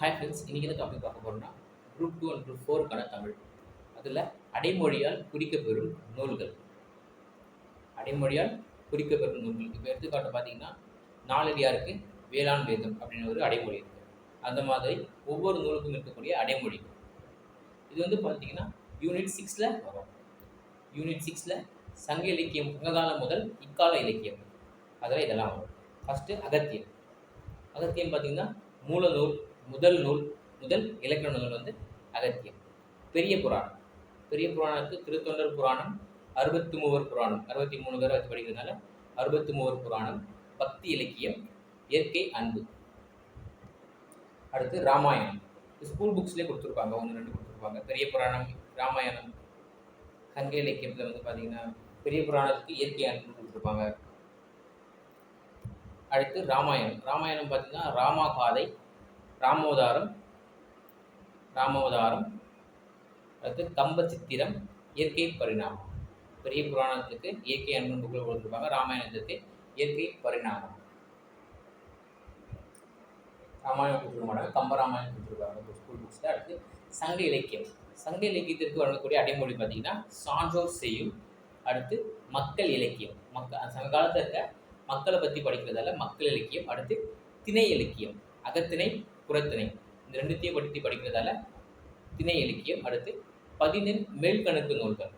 Hi friends இன்றைக்கி என்ன topic பார்க்க போகிறோம்னா குரூப் டூ அண்ட் குரூப் ஃபோருக்கான தமிழ். அதில் அடைமொழியால் குறிக்கப்பெறும் நூல்கள். அடைமொழியால் குறிக்கப்பெறும் நூல்கள். இப்போ எடுத்துக்காட்டு பார்த்தீங்கன்னா நாலடியாருக்கு வேளாண் வேதம் அப்படின்னு ஒரு அடைமொழி இருக்குது அந்த மாதிரி ஒவ்வொரு நூலுக்கும் இருக்கக்கூடிய அடைமொழி. இது வந்து பார்த்தீங்கன்னா யூனிட் சிக்ஸில் வரும். யூனிட் சிக்ஸில் சங்க இலக்கியம் சங்ககாலம் முதல் இக்கால இலக்கியம். அதில் இதெல்லாம் வரும். ஃபஸ்ட்டு அகத்தியம் அகத்தியம் பார்த்திங்கன்னா மூல நூல் முதல் நூல் முதல் இலக்கண நூல் வந்து அகத்தியம். பெரிய புராணம். பெரிய புராணத்துக்கு திருத்தொண்டர் புராணம் அறுபத்தி மூவர் புராணம். அறுபத்தி மூணு பேர் வச்சு படிக்கிறதுனால அறுபத்தி மூவர் புராணம் பக்தி இலக்கியம் இயற்கை அன்பு. அடுத்து ராமாயணம். ஸ்கூல் புக்ஸ்லேயே கொடுத்துருப்பாங்க. ஒன்று ரெண்டு கொடுத்துருப்பாங்க. பெரிய புராணம் ராமாயணம் சங்க இலக்கியத்தில் வந்து பார்த்தீங்கன்னா பெரிய புராணத்துக்கு இயற்கை அன்பு கொடுத்துருப்பாங்க. அடுத்து ராமாயணம். ராமாயணம் பார்த்தீங்கன்னா ராமா காதை ராமோதாரம் ராமோதாரம் அடுத்து கம்ப சித்திரம் இயற்கை பரிணாமம். பெரிய புராணத்துக்கு இயற்கை அன்பு புகழ் கொடுத்துருப்பாங்க. ராமாயணத்துக்கு இயற்கை பரிணாமம். ராமாயணம் கொடுத்துருக்க மாட்டாங்க. கம்ப ராமாயணம் ஸ்கூல் புக்ஸில் அடுத்து சங்க இலக்கியம். சங்க இலக்கியத்திற்கு வழங்கக்கூடிய அடைமொழி பார்த்தீங்கன்னா சான்றோர் செய்யும் அடுத்து மக்கள் இலக்கியம். மக்கள் சங்க காலத்தில் இருக்க மக்களை பற்றி படிக்கிறதால மக்கள் இலக்கியம் அடுத்து திணை இலக்கியம். அகத்திணை புறத்திணை இந்த ரெண்டுத்தையும் பற்றி படிக்கிறதால திணை இலக்கியம். அடுத்து பதினெண் மேல்கணக்கு நூல்கள்.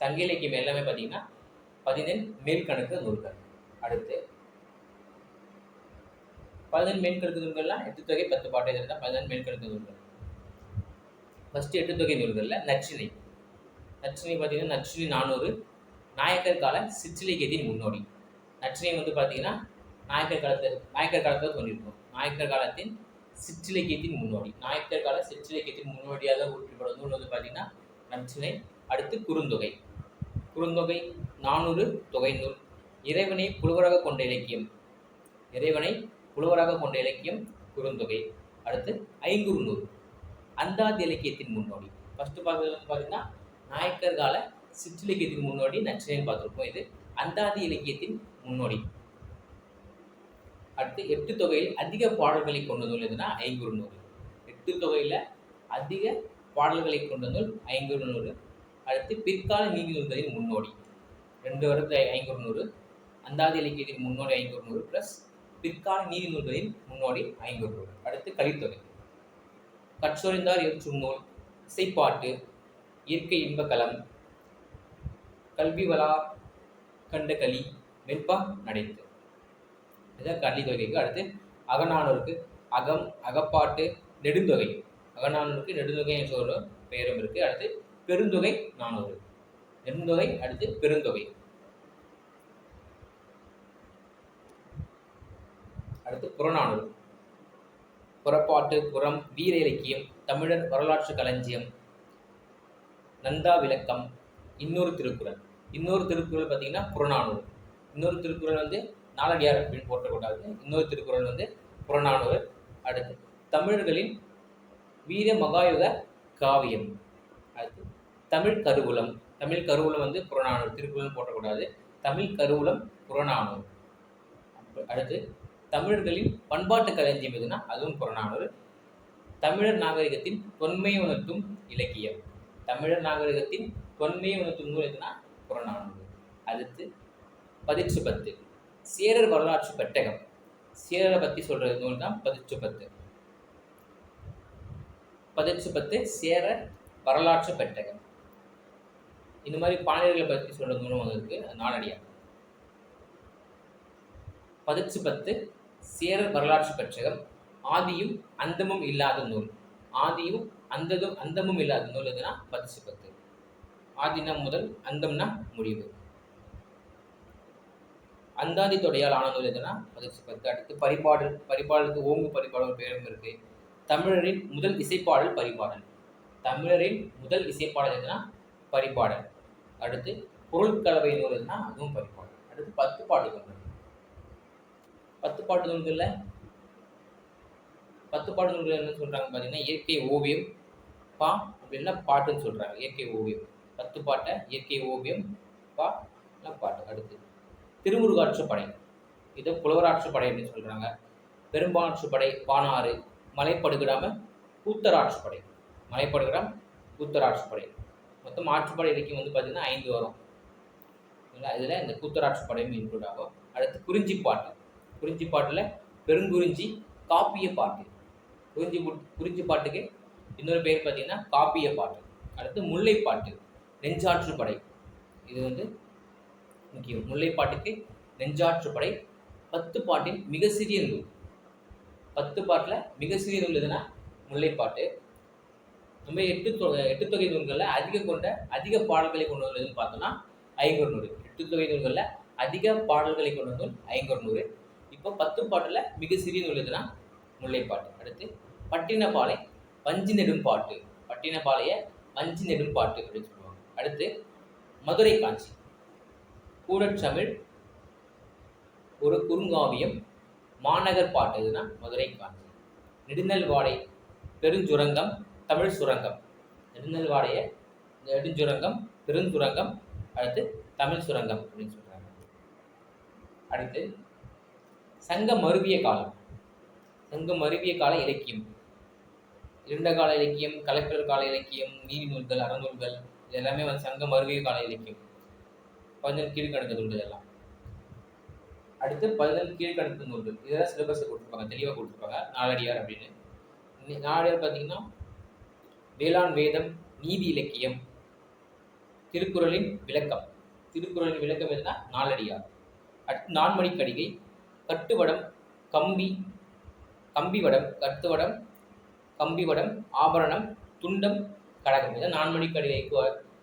சங்க இலக்கியம் எல்லாமே பார்த்தீங்கன்னா பதினெண் மேல்கணக்கு நூல்கள். அடுத்து பதினெண் மேல்கணக்கு நூல்கள்லாம் எட்டு தொகை பத்து பாட்டு இதில் தான் பதினெண் மேல்கணக்கு நூல்கள். ஃபஸ்ட்டு எட்டு தொகை நூல்களில் நச்சினை. நச்சினை பார்த்தீங்கன்னா நச்சினை நானூறு நாயக்கர் கால சிற்றிலக்கியத்தின் முன்னோடி. நச்சினை வந்து பார்த்தீங்கன்னா நாயக்கர் காலத்தில் நாயக்கர் காலத்தில் தோன்றியிருக்கும் நாயக்கர் காலத்தின் சிற்றிலக்கியத்தின் முன்னோடி. நாயக்கர் கால சிற்றிலக்கியத்தின் முன்னோடியாக குறிப்பிடப்படும் நூல் வந்து பார்த்தீங்கன்னா நச்சினை அடுத்து குறுந்தொகை. குறுந்தொகை நானூறு தொகை நூல். இறைவனை புலவராக கொண்ட இலக்கியம். இறைவனை புலவராக கொண்ட இலக்கியம் குறுந்தொகை. அடுத்து ஐங்குறு நூல். அந்தாதி இலக்கியத்தின் முன்னோடி. ஃபஸ்ட்டு பார்த்தது பார்த்தீங்கன்னா நாயக்கர் கால சிற்றிலக்கியத்தின் முன்னோடி நச்சினைன்னு பார்த்துருப்போம். இது அந்தாதி இலக்கியத்தின் முன்னோடி. அடுத்து எட்டு தொகையில் அதிக பாடல்களை கொண்ட நூல் எதுனா ஐங்குறு நூறு எட்டு தொகையில் அதிக பாடல்களை கொண்ட நூல் ஐங்குறு நூறு அடுத்து பிற்கால நீதி நூல்களின் முன்னோடி. ரெண்டு வருடத்து ஐங்குறு நூறு அந்தாதி இலக்கியத்தின் முன்னோடி ஐங்குறு நூறு ப்ளஸ் பிற்கால நீதி நூல்களின் முன்னோடி ஐங்குறு நூறு அடுத்து கலித்தொகை. கற்றொறிந்தார் ஏற்றும் நூல் இசைப்பாட்டு இயற்கை இன்பகலம் கல்வி வளா கண்ட களி வெண்பா நடைத்து. இதுதான் கல்வி தொகைக்கு அடுத்து அகநானூருக்கு அகம் அகப்பாட்டு நெடுந்தொகை. அகநானூருக்கு நெடுந்தொகை என்ற ஒரு பெயரும் இருக்குது அடுத்து பெருந்தொகை நானூறு. நெடுந்தொகை அடுத்து பெருந்தொகை. அடுத்து புறநானூறு. புறப்பாட்டு புறம் வீர இலக்கியம் தமிழர் வரலாற்று களஞ்சியம் நந்தா விளக்கம் இன்னொரு திருக்குறள். இன்னொரு திருக்குறள் பார்த்தீங்கன்னா புறநானூறு. இன்னொரு திருக்குறள் வந்து நாலடியார் அப்படின்னு போற்றக்கூடாது இன்னொரு திருக்குறள் வந்து புறநானூறு. அடுத்து தமிழர்களின் வீர மகாயுக காவியம். அடுத்து தமிழ் கருவூலம். தமிழ் கருவூலம் வந்து புறநானூறு. திருக்குறள் போட்டக்கூடாது. தமிழ் கருவூலம் புறநானூறு. அடுத்து தமிழர்களின் பண்பாட்டு களஞ்சியம் எதுனா? அதுவும் புறநானூறு. தமிழர் நாகரிகத்தின் தொன்மை உணர்த்தும் இலக்கியம். தமிழர் நாகரிகத்தின் தொன்மையை உணர்த்தும் நூல் எதுனா? புறநானூறு. அடுத்து பதிற்று பத்து சேரர் வரலாற்று பெட்டகம். சேரரை பற்றி சொல்கிற நூல் தான் பதிச்சு பத்து. பதிச்சு பத்து சேரர் வரலாற்று பெட்டகம். இந்த மாதிரி பாண்டியர்களை பற்றி சொல்கிற நூலும் ஒன்று இருக்குது நாளடியா பதிற்று பத்து சேரர் வரலாற்று பெட்டகம். ஆதியும் அந்தமும் இல்லாத நூல். ஆதியும் அந்ததும் அந்தமும் இல்லாத நூல் எதுனா பதிச்சு பத்து. ஆதினா முதல் அந்தம்னா முடிவு. அந்தாதி தொடையால் ஆன நூல் எதுனா? பதிற்று பத்து அடுத்து பரிபாடல் பரிபாடலுக்கு ஓங்கு பரிபாடல் பேரும் இருக்கு. தமிழரின் முதல் இசைப்பாடல் பரிபாடல். தமிழரின் முதல் இசைப்பாடல் எதுனா? பரிபாடல். அடுத்து பொருட்கலவை நூல் எதுனா? அதுவும் பரிபாடல். அடுத்து பத்து பாட்டுகள். பத்து பாட்டு நூல்களில்? பத்து பாட்டு நூல்கள் என்ன சொல்கிறாங்க பார்த்தீங்கன்னா இயற்கை ஓவியம் பா அப்படின்னா பாட்டுன்னு சொல்கிறாங்க இயற்கை ஓவியம். பத்து பாட்டை இயற்கை ஓவியம் பா பாட்டு. அடுத்து திருமுருகாற்றுப்படை இதை புலவராற்று அப்படின்னு சொல்கிறாங்க பெரும்பாற்றுப்படை பானாறு மலைப்படுகிடாம கூத்தராற்றுப்படை மலைப்படுகிடாம் கூத்தராற்றுப்படை மொத்தம் ஆற்றுப்படை இலக்கியம் வந்து பார்த்திங்கன்னா ஐந்து வரும். இதில் இந்த கூத்தராற்றுப்படையும் இன்க்ளூட் ஆகும். அடுத்து குறிஞ்சிப்பாட்டு குறிஞ்சிப்பாட்டில் பெருங்குறிஞ்சி காப்பிய பாட்டு. குறிஞ்சி குறிஞ்சி பாட்டுக்கு இன்னொரு பேர் பார்த்திங்கன்னா காப்பிய பாட்டு. அடுத்து முல்லைப்பாட்டு நெஞ்சாற்றுப்படை இது வந்து முக்கியம். முல்லைப்பாட்டுக்கு நெஞ்சாற்றுப்படை பத்து பாட்டின் மிக சிறிய நூல். பத்து பாட்டில் மிக சிறிய நூல் எதுனா முல்லைப்பாட்டு. நம்ம எட்டு தொகை எட்டு தொகை நூல்களில் அதிக கொண்ட அதிக பாடல்களை கொண்டு வந்ததுன்னு பார்த்தோம்னா ஐங்கூர் நூறு எட்டு தொகை நூல்களில் அதிக பாடல்களை கொண்டு நூல் ஐங்கூர் நூறு இப்போ பத்து பாட்டில் மிக சிறிய நூல் எதுனா முல்லைப்பாட்டு. அடுத்து பட்டினப்பாலை பஞ்சு நெடும்பாட்டு பட்டினப்பாளைய வஞ்சி நெடும்பாட்டு அப்படின்னு சொல்லுவாங்க. அடுத்து மதுரை காஞ்சி. கூடற்றமிழ் ஒரு குறுங்காவியம் மாநகர் பாட்டு இதுனா மதுரை காஞ்சி. நெடுநல்வாடை பெருஞ்சுரங்கம் தமிழ் சுரங்கம். நெடுநல்வாடைய நெடுஞ்சுரங்கம் பெருஞ்சுரங்கம் அடுத்து தமிழ் சுரங்கம் அப்படின்னு சொல்கிறாங்க அடுத்து சங்க மருவிய காலம். சங்க மருவிய கால இலக்கியம். இருண்ட கால இலக்கியம் கலெக்டர் கால இலக்கியம் நீதி நூல்கள் அறநூல்கள் இது எல்லாமே வந்து சங்க மருவிய கால இலக்கியம். பதினெண் கீழ்கணக்கு நூல்கள் இதெல்லாம் அடுத்து பதினெண் கீழ்கணக்கு நூல்கள் இதெல்லாம் சிலபஸ் கொடுத்துருப்பாங்க தெளிவாக கொடுத்துருப்பாங்க நாலடியார் அப்படின்னு. நாலடியார் பார்த்தீங்கன்னா வேளாண் வேதம் நீதி இலக்கியம் திருக்குறளின் விளக்கம். திருக்குறளின் விளக்கம் எதுனா நாலடியார் அடுத்து நான்மணி கடிகை கட்டுவடம் கம்பி கம்பிவடம் கட்டுவடம் கம்பிவடம் ஆபரணம் துண்டம் கடகம் இதை நான்மணி கடிகைக்கு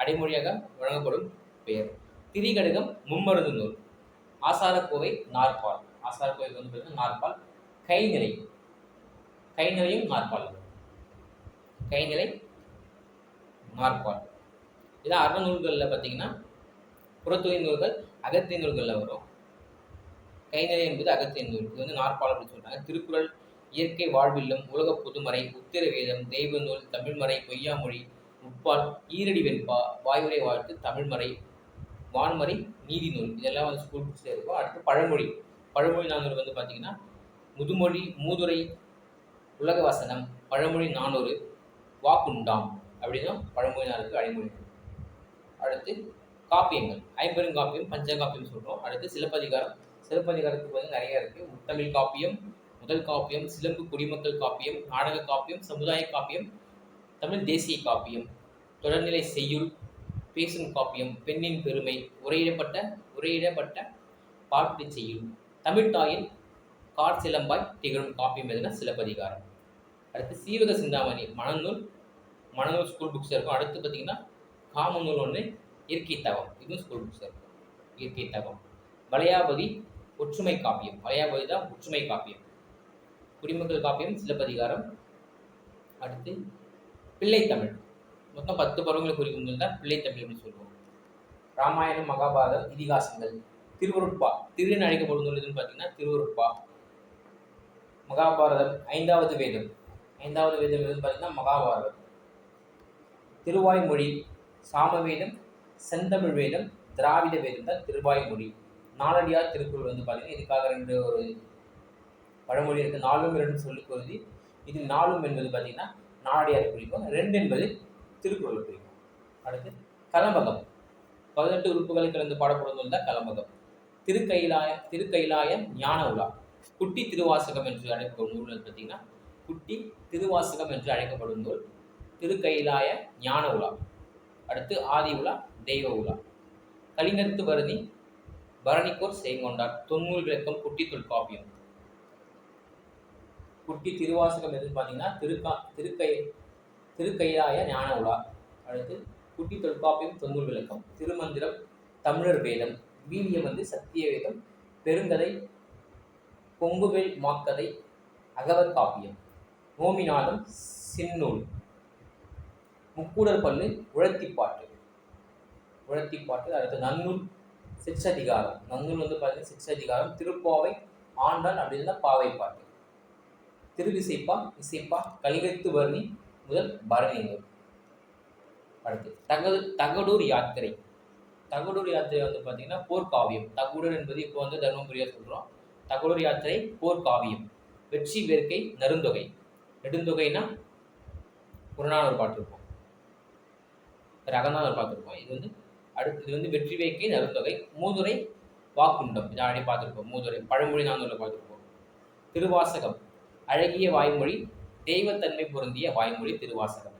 அடைமொழியாக வழங்கப்படும் பெயர். திரிகடுகம் மும்மருந்து நூல் ஆசாரக்கோவை நாற்பால். ஆசாரக்கோவை வந்து நாற்பால். கைநிலை கைநிலையும் நாற்பால். கைநிலை நாற்பால். இதான் அறநூல்களில் பார்த்தீங்கன்னா புறத்துறை நூல்கள் அகத்திய நூல்களில் வரும். கைநிலை என்பது அகத்திய நூல். இது வந்து நாற்பால் அப்படின்னு சொல்கிறாங்க திருக்குறள் இயற்கை வாழ்வில்லும் உலக புதுமறை உத்திர வேதம் தெய்வ நூல் தமிழ்மறை பொய்யாமொழி உட்பால் ஈரடி வெண்பா வாயுரை வாழ்த்து தமிழ்மறை வான்மறை நீதி நூல். இதெல்லாம் வந்து ஸ்கூல் புக்ஸில் இருக்கும். அடுத்து பழமொழி. பழமொழி நானூறு வந்து பார்த்தீங்கன்னா முதுமொழி மூதுரை உலக வசனம் பழமொழி நானூறு வாக்குண்டாம் அப்படின்னா பழமொழி நாளுக்கு அடைமொழி. அடுத்து காப்பியங்கள். ஐம்பெரும் காப்பியம் பஞ்சகாப்பியம் சொல்கிறோம் அடுத்து சிலப்பதிகாரம். சிலப்பதிகாரத்துக்கு வந்து நிறைய இருக்குது முத்தமிழ் காப்பியம் முதல் காப்பியம் சிலம்பு குடிமக்கள் காப்பியம் நாடக காப்பியம் சமுதாய காப்பியம் தமிழ் தேசிய காப்பியம் தொடர்நிலை செய்யுள் பேசும் காப்பியம் பெண்ணின் பெருமை உரையிடப்பட்ட உரையிடப்பட்ட பாட்டு செய்யும். தமிழ்தாயின் கார் சிலம்பாய் திகழும் காப்பியம் எதுனா சிலப்பதிகாரம். அடுத்து சீவக சிந்தாமணி மணநூல் மணநூல் ஸ்கூல் புக்ஸ் இருக்கும். அடுத்து பார்த்தீங்கன்னா காமநூல் ஒன்று இயற்கை தவம். இதுவும் ஸ்கூல் புக்ஸ் இருக்கும். இயற்கை தவம். வளையாபதி ஒற்றுமை காப்பியம். வளையாபதி தான் ஒற்றுமை காப்பியம். குடிமக்கள் காப்பியம் சிலப்பதிகாரம். அடுத்து பிள்ளைத்தமிழ் மொத்தம் பத்து பருவங்களை குறிக்கும் தான் பிள்ளைத்தமிழ் அப்படின்னு சொல்லுவோம். ராமாயணம் மகாபாரதம் இதிகாசங்கள் திருவருட்பா திருன்னு அழைக்கப்படும் நூல் எதுன்னு பார்த்தீங்கன்னா திருவருட்பா. மகாபாரதம் ஐந்தாவது வேதம். ஐந்தாவது வேதம் எதுன்னு பார்த்தீங்கன்னா மகாபாரதம். திருவாய்மொழி சாமவேதம் செந்தமிழ் வேதம் திராவிட வேதம் தான் திருவாய்மொழி. நாலடியார் திருக்குறள் வந்து பார்த்தீங்கன்னா இதுக்காக ரெண்டு ஒரு பழமொழி இருக்குது நாலும் இரண்டு சொல்லி பொருதி இது நாலும் என்பது பார்த்தீங்கன்னா நாலடியார் குறிக்கும். ரெண்டு என்பது திருக்குறள். குறிக்கும் அடுத்து கலம்பகம். பதினெட்டு உறுப்புகளை கலந்து பாடப்படும் தான் கலம்பகம். திருக்கைலாய திருக்கைலாய ஞான உலா. குட்டி திருவாசகம் என்று அழைக்கப்படும் நூல் பார்த்தீங்கன்னா குட்டி திருவாசகம் என்று அழைக்கப்படும் நூல். திருக்கைலாய ஞான உலா. அடுத்து ஆதி உலா தெய்வ உலா. கலிங்கத்து பரணி பரணிக்கோர் செய்கொண்டார் தொன்னூல் விளக்கம் குட்டி தொல்காப்பியம் குட்டி திருவாசகம் எதுன்னு பார்த்தீங்கன்னா திருக்கா திருக்கை திருக்கைலாய ஞான உலா. அடுத்து குட்டி தொல்காப்பியம் தொன்னூல் விளக்கம். திருமந்திரம் தமிழர் வேதம். வீரியம் வந்து சத்திய வேதம். பெருங்கதை கொங்குவேல் மாக்கதை அகவர் காப்பியம். நோமிநாதம் சின்னூல். முக்கூடர் பல்லு உழத்திப்பாட்டு. உழத்திப்பாட்டு அடுத்து நன்னூல் சிற்றதிகாரம். நன்னூல் வந்து பார்த்தீங்கன்னா சிற்றதிகாரம். திருப்பாவை ஆண்டாள் அப்படின்னு பாவை பாட்டு திருவிசைப்பா இசைப்பா கலிகத்து வர்ணி முதல் பரணியூர் அடுத்து தகடு தகடூர் யாத்திரை. தகடூர் யாத்திரை வந்து பார்த்தீங்கன்னா போர்க்காவியம் தகடூர் என்பது இப்போ வந்து தர்மபுரியா சொல்கிறோம் தகடூர் யாத்திரை போர்க்காவியம் வெற்றி வேர்க்கை நெருந்தொகை நெடுந்தொகைனா புறநானூறு பார்த்துருப்போம். ரகநாதர் பார்த்துருப்போம். இது வந்து அடுத்து இது வந்து வெற்றி வேக்கை நெருந்தொகை மூதுரை வாக்குண்டம். இதை ஆல்ரெடி பார்த்துருப்போம். மூதுரை பழமொழி நானூரில் பார்த்துருப்போம். திருவாசகம் அழகிய வாய்மொழி தெய்வத்தன்மை பொருந்திய வாய்மொழி திருவாசகம்.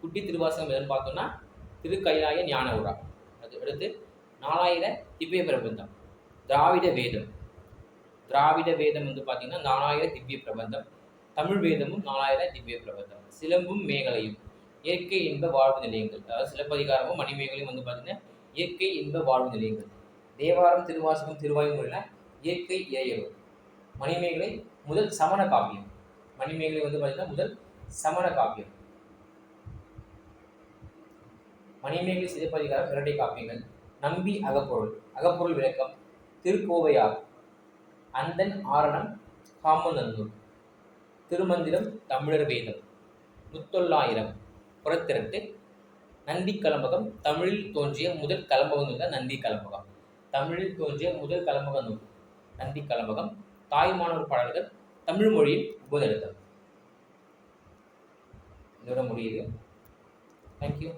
குட்டி திருவாசகம் எதுன்னு பார்த்தோம்னா திருக்கைலாய ஞான உரா அது அடுத்து நாலாயிர திவ்ய பிரபந்தம் திராவிட வேதம். திராவிட வேதம் வந்து பார்த்தீங்கன்னா நாலாயிர திவ்ய பிரபந்தம். தமிழ் வேதமும் நாலாயிர திவ்ய பிரபந்தம். சிலம்பும் மேகலையும் இயற்கை இன்ப வாழ்வு நிலையங்கள். அதாவது சிலப்பதிகாரமும் மணிமேகலையும் வந்து பார்த்தீங்கன்னா இயற்கை இன்ப வாழ்வு நிலையங்கள். தேவாரம் திருவாசகம் திருவாய்மொழியில் இயற்கை இறையலூர் மணிமேகலை முதல் சமண காப்பியம் மணிமேகலை வந்து பார்த்தீங்கன்னா முதல் சமண காப்பியம் மணிமேகலை சிதப்பதிகாரம் இரட்டை காப்பியங்கள் நம்பி அகப்பொருள். அகப்பொருள் விளக்கம். திருக்கோவையார். அந்தன் ஆரணம் காமநல்லூர். திருமந்திரம் தமிழர் வேதம். முத்தொள்ளாயிரம். புறத்திரட்டு நந்தி கலம்பகம். தமிழில் தோன்றிய முதல் கலம்பகம் நூல் தான் நந்தி கலம்பகம். தமிழில் தோன்றிய முதல் கலம்பக நூல் நந்தி கலம்பகம். தாய்மானவர் பாடல்கள் தமிழ் மொழியில் உபதெழுத்தம் இதோட முடியுது. தேங்க்யூ